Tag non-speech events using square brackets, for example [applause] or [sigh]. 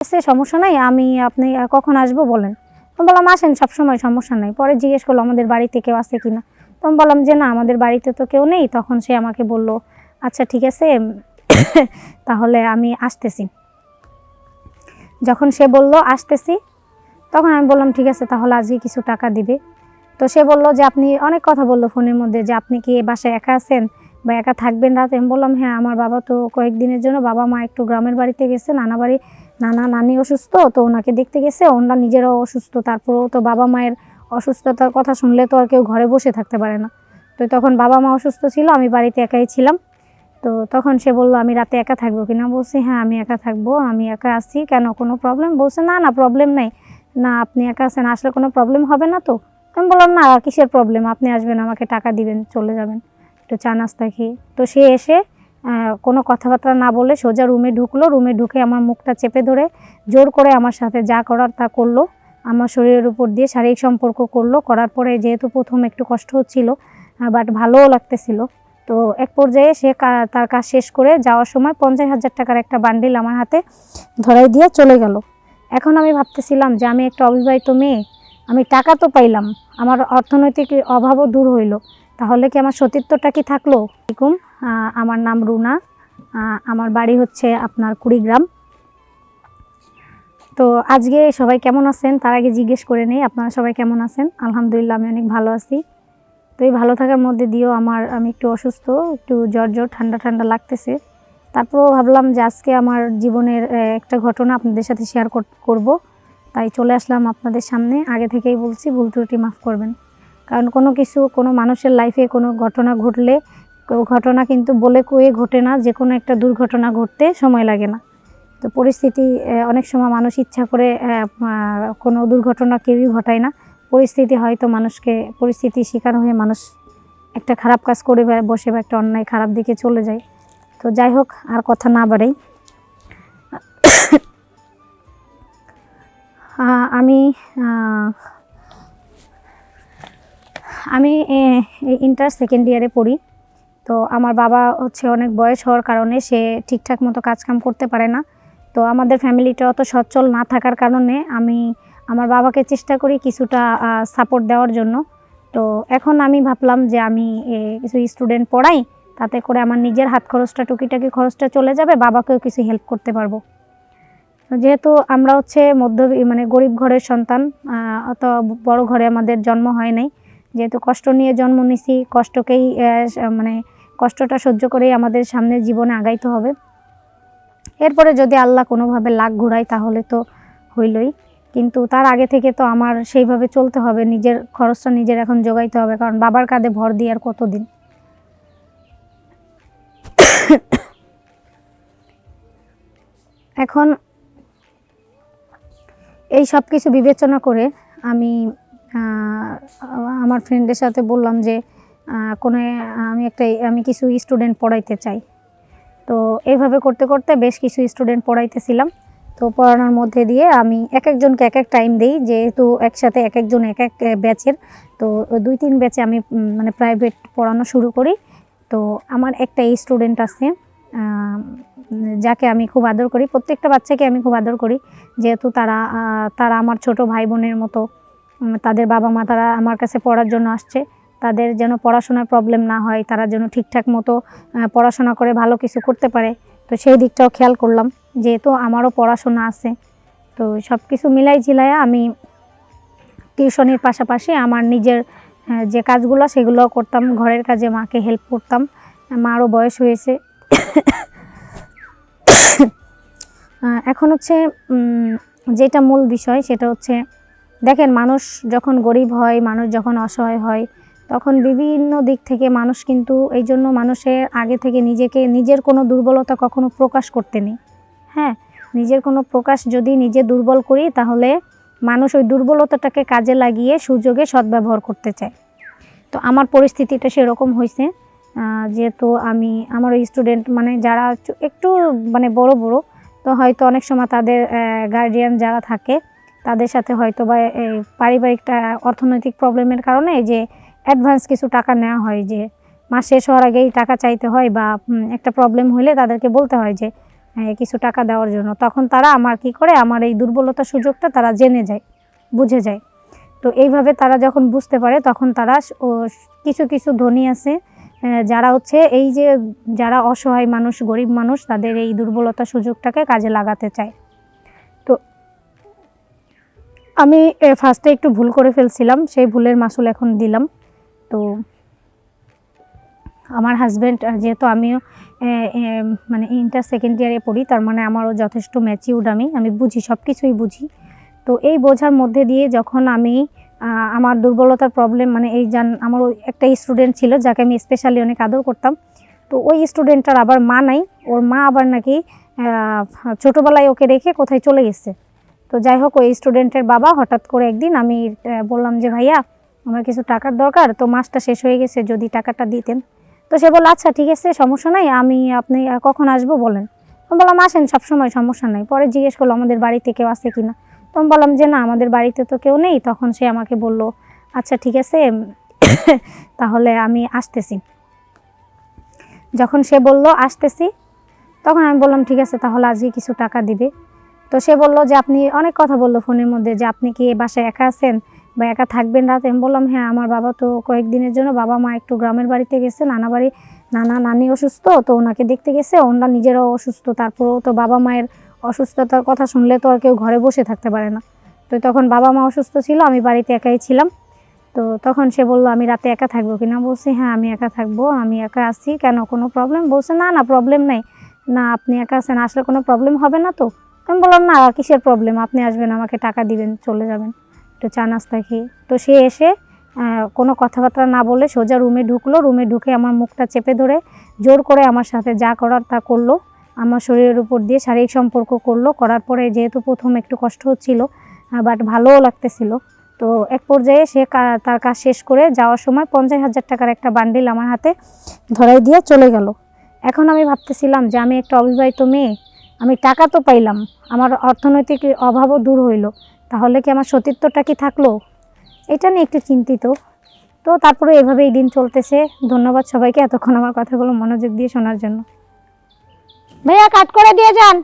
সে সমস্যা নাই, আমি আপনি কখন আসব বলেন। আমি বললাম, আসেন, সবসময় সমস্যা নাই। পরে জিজ্ঞেস করল, আমাদের বাড়িতে কেউ আছে কিনা? তো আমি বললাম, যে না, আমাদের বাড়িতে তো কেউ নেই। তখন সে আমাকে বলল আচ্ছা ঠিক আছে, [coughs] তাহলে আমি আসতেছি। যখন সে বলল, আসতেছি? তখন আমি বললাম, ঠিক আছে, তাহলে আজকে কিছু টাকা দিবে। তো সে বলল যে, আপনি অনেক কথা বলল ফোনের মধ্যে, যে আপনি কি বাসায় একা আছেন বা একা থাকবেন রাতে? আমি বললাম হ্যাঁ আমার বাবা তো কয়েকদিনের জন্য বাবা মা একটু গ্রামের বাড়িতে গেছে, নানা বাড়ি নানা নানি অসুস্থ, তো ওনাকে দেখতে গেছে, ওনারা নিজেরাও অসুস্থ। তারপরেও তো বাবা মায়ের অসুস্থতার কথা শুনলে তো আর কেউ ঘরে বসে থাকতে পারে না। তো তখন বাবা মা অসুস্থ ছিল, আমি বাড়িতে একাই ছিলাম। তো তখন সে বলল, আমি রাতে একা থাকব কিনা? বলছি হ্যাঁ আমি একা থাকব, আমি একা আসছি কেন? কোনো প্রবলেম বলছে, না না প্রবলেম নেই। না, আপনি একা আছেন, আসলে কোনো প্রবলেম হবে না তো? আমি বললাম, না কিসের প্রবলেম আপনি আসবেন, আমাকে টাকা দিবেন, চলে যাবেন। একটু চা নাস্তা খেয়ে। তো সে এসে কোনো কথাবার্তা না বলে সোজা রুমে ঢুকলো। রুমে ঢুকে আমার মুখটা চেপে ধরে জোর করে আমার সাথে যা করার তা করল। আমার শরীরের উপর দিয়ে শারীরিক সম্পর্ক করল। করার পরে যেহেতু প্রথম একটু কষ্ট হচ্ছিল বাট ভালোও লাগতেছিল। তো এক পর্যায়ে সে তার কাজ শেষ করে যাওয়ার সময় পঞ্চাশ হাজার টাকার একটা বান্ডিল আমার হাতে ধরাই দিয়ে চলে গেল। এখন আমি ভাবতেছিলাম যে আমি একটা অবিবাহিত মেয়ে আমি টাকা তো পাইলাম আমার অর্থনৈতিক অভাবও দূর হইল। তাহলে কি আমার সতীত্বটা কি থাকল? আহ, আমার নাম রুনা। আমার বাড়ি হচ্ছে আপনার কুড়িগ্রাম। তো আজকে সবাই কেমন আছেন? তার আগে জিজ্ঞেস করে নেই, আপনারা সবাই কেমন আছেন? আলহামদুলিল্লাহ, আমি অনেক ভালো আছি। তো এই ভালো থাকার মধ্যে দিয়েও আমার, আমি একটু অসুস্থ, একটু জ্বর জ্বর, ঠান্ডা ঠান্ডা লাগতেছে। তারপরেও ভাবলাম যে আজকে আমার জীবনের একটা ঘটনা আপনাদের সাথে শেয়ার করব। তাই চলে আসলাম আপনাদের সামনে। আগে থেকেই বলছি, ভুল ত্রুটি মাফ করবেন। কারণ কোনো কিছু, কোনো মানুষের লাইফে কোনো ঘটনা ঘটলে ঘটনা কিন্তু বলে কয়ে ঘটে না, যে কোনো একটা দুর্ঘটনা ঘটতে সময় লাগে না। তো পরিস্থিতি অনেক সময় মানুষ ইচ্ছা করে কোনো দুর্ঘটনা কেউই ঘটায় না। পরিস্থিতি হয়তো মানুষকে পরিস্থিতি শিকার হয়ে মানুষ একটা খারাপ কাজ করে বসে বা একটা অন্যায় খারাপ দিকে চলে যায়। তো যাই হোক, আর কথা না বাড়াই। আমি আমি ইন্টার সেকেন্ড ইয়ারে পড়ি। তো আমার বাবা হচ্ছে অনেক বয়স হওয়ার কারণে সে ঠিকঠাক মতো কাজকাম করতে পারে না। তো আমাদের ফ্যামিলিটা অত সচ্ছল না থাকার কারণে আমি আমার বাবাকে চেষ্টা করি কিছুটা সাপোর্ট দেওয়ার জন্য। তো এখন আমি ভাবলাম যে আমি কিছু স্টুডেন্ট পড়াই, তাতে করে আমার নিজের হাত খরচটা, টুকিটাকি খরচটা চলে যাবে, বাবাকেও কিছু হেল্প করতে পারব। যেহেতু আমরা হচ্ছে মধ্য মানে গরিব ঘরের সন্তান অত বড় ঘরে আমাদের জন্ম হয় নাই যেহেতু কষ্ট নিয়ে জন্ম নিছি, কষ্টকেই মানে কষ্টটা সহ্য করেই আমাদের সামনে জীবনে আগাইতে হবে। এরপরে যদি আল্লাহ কোনোভাবে লাগ ঘুরায় তাহলে তো হইলই। কিন্তু তার আগে থেকে তো আমার সেইভাবে চলতে হবে, নিজের খরচটা নিজের এখন জোগাইতে হবে, কারণ বাবার কাঁধে ভর দিয়ে আর কতদিন। এখন এই সব কিছু বিবেচনা করে আমি আমার ফ্রেন্ডের সাথে বললাম যে কোনো আমি একটা, আমি কিছু স্টুডেন্ট পড়াইতে চাই। তো এইভাবে করতে করতে বেশ কিছু স্টুডেন্ট পড়াইতেছিলাম। তো পড়ানোর মধ্যে দিয়ে আমি এক একজনকে এক এক টাইম দিই, যেহেতু একসাথে এক একজন এক এক ব্যাচের। তো দুই, তিন ব্যাচে আমি মানে প্রাইভেট পড়ানো শুরু করি। তো আমার একটা স্টুডেন্ট আছে যাকে আমি খুব আদর করি। প্রত্যেকটা বাচ্চাকে আমি খুব আদর করি। যেহেতু তারা তারা আমার ছোট ভাই বোনের মতো তাদের বাবা মা তারা আমার কাছে পড়ার জন্য আসছে। তাদের যেন পড়াশোনার প্রবলেম না হয়, তারা যেন ঠিকঠাক মতো পড়াশোনা করে ভালো কিছু করতে পারে। তো সেই দিকটাও খেয়াল করলাম, যেহেতু আমারও পড়াশোনা আছে। তো সব কিছু মিলাই ঝিলাই আমি টিউশনির পাশাপাশি আমার নিজের যে কাজগুলো সেগুলো করতাম। ঘরের কাজে মাকে হেল্প করতাম। মারও বয়স হয়েছে। [coughs] এখন হচ্ছে যেটা মূল বিষয় সেটা হচ্ছে দেখেন, মানুষ যখন গরিব হয়, মানুষ যখন অসহায় হয়, তখন বিভিন্ন দিক থেকে মানুষ কিন্তু এই জন্য মানুষের আগে থেকে নিজেকে, নিজের কোনো দুর্বলতা কখনো প্রকাশ করতে নেই। হ্যাঁ নিজের কোনো প্রকাশ যদি নিজে দুর্বল করি, তাহলে মানুষ ওই দুর্বলতাটাকে কাজে লাগিয়ে সুযোগে সদ্ব্যবহার করতে চায়। তো আমার পরিস্থিতিটা সেরকম হয়েছে যেহেতু আমি, আমার ওই স্টুডেন্ট মানে যারা একটু- মানে বড় বড়, তো হয়তো অনেক সময় তাদের গার্ডিয়ান যারা থাকে তাদের সাথে হয়তো বা এই পারিবারিক টা- অর্থনৈতিক প্রবলেমের কারণে যে অ্যাডভান্স কিছু টাকা নেওয়া হয়, যে মাস শেষ হওয়ার আগেই টাকা চাইতে হয় বা একটা প্রবলেম হলে তাদেরকে বলতে হয় যে কিছু টাকা দেওয়ার জন্য। তখন তারা আমার কি করে, আমার এই দুর্বলতা সুযোগটা তারা জেনে যায়, বুঝে যায়। তো এইভাবে তারা যখন বুঝতে পারে, তখন তারা কিছু কিছু ধনী আছে যারা হচ্ছে এই যে, যারা অসহায় মানুষ, গরিব মানুষ, তাদের এই দুর্বলতা সুযোগটাকে কাজে লাগাতে চায়। আমি ফার্স্টে একটু ভুল করে ফেলছিলাম, সেই ভুলের মাসুল এখন দিলাম। তো আমার হাজব্যান্ড যেহেতু আমিও মানে ইন্টার সেকেন্ড ইয়ারে পড়ি, তার মানে আমারও যথেষ্ট ম্যাচিউর্ড আমি আমি বুঝি সব কিছুই বুঝি। তো এই বোঝার মধ্যে দিয়ে যখন আমি আমার দুর্বলতার প্রবলেম মানে এই যান আমার ওই একটা স্টুডেন্ট ছিল, যাকে আমি স্পেশালি অনেক আদর করতাম, তো ওই স্টুডেন্টটার আবার মা নাই, ওর মা আবার নাকি ছোটোবেলায় ওকে রেখে কোথায় চলে গেছে। তো যাই হোক, ওই স্টুডেন্টের বাবা হঠাৎ করে একদিন আমি বললাম যে, ভাইয়া, আমার কিছু টাকার দরকার, তো মাসটা শেষ হয়ে গেছে, যদি টাকাটা দিতেন। তো সে বলল আচ্ছা ঠিক আছে, সমস্যা নাই, আমি আপনি কখন আসব বলেন। আমি বললাম, আসেন, সবসময় সমস্যা নাই। পরে জিজ্ঞেস করল, আমাদের বাড়িতে কেউ আছে কিনা? তো আমি বললাম, যে না, আমাদের বাড়িতে তো কেউ নেই। তখন সে আমাকে বলল আচ্ছা ঠিক আছে, [coughs] তাহলে আমি আসতেছি। যখন সে বলল, আসতেছি? তখন আমি বললাম, ঠিক আছে, তাহলে আজকে কিছু টাকা দিবে। তো সে বলল যে, আপনি অনেক কথা বলল ফোনের মধ্যে যে, আপনি কি বাসায় একা আছেন বা একা থাকবেন রাতে? আমি বললাম হ্যাঁ আমার বাবা তো কয়েকদিনের জন্য, বাবা মা একটু গ্রামের বাড়িতে গেছে, নানা বাড়ি, নানা নানি অসুস্থ, তো ওনাকে দেখতে গেছে, ওনারা নিজেরাও অসুস্থ, তারপরেও তো বাবা মায়ের অসুস্থতার কথা শুনলে তো আর কেউ ঘরে বসে থাকতে পারে না। তো তখন বাবা মা অসুস্থ ছিল, আমি বাড়িতে একাই ছিলাম। তো তখন সে বলল, আমি রাতে একা থাকব কিনা? বলছি হ্যাঁ আমি একা থাকব, আমি একা আছি, কেন, কোনো প্রবলেম বলছে, না না প্রবলেম নেই। না, আপনি একা আছেন, আসলে কোনো প্রবলেম হবে না তো? আমি বললাম, না কিসের প্রবলেম আপনি আসবেন, আমাকে টাকা দিবেন, চলে যাবেন। একটু চা নাস্তা খেয়ে, তো সে এসে কোনো কথাবার্তা না বলে সোজা রুমে ঢুকলো। রুমে ঢুকে আমার মুখটা চেপে ধরে জোর করে আমার সাথে যা করার তা করল। আমার শরীরের উপর দিয়ে শারীরিক সম্পর্ক করল। করার পরে যেহেতু প্রথম একটু কষ্ট হচ্ছিল বাট ভালোও লাগতেছিল, তো এক পর্যায়ে সে তার কাজ শেষ করে যাওয়ার সময় পঞ্চাশ হাজার টাকার একটা বান্ডিল আমার হাতে ধরাই দিয়ে চলে গেল। এখন আমি ভাবতেছিলাম যে আমি একটা অবিবাহিত মেয়ে আমি টাকা তো পাইলাম। আমার অর্থনৈতিক অভাবও দূর হইল। তাহলে কি আমার সতীর্থটা কি থাকল? এটা নিয়ে একটু চিন্তিত। তো তারপরে এভাবে এই দিন চলতেছে। ধন্যবাদ সবাইকে এতক্ষণ আমার কথাগুলো মনোযোগ দিয়ে শোনার জন্য। ভাইয়া, কাট করে দিয়ে যান।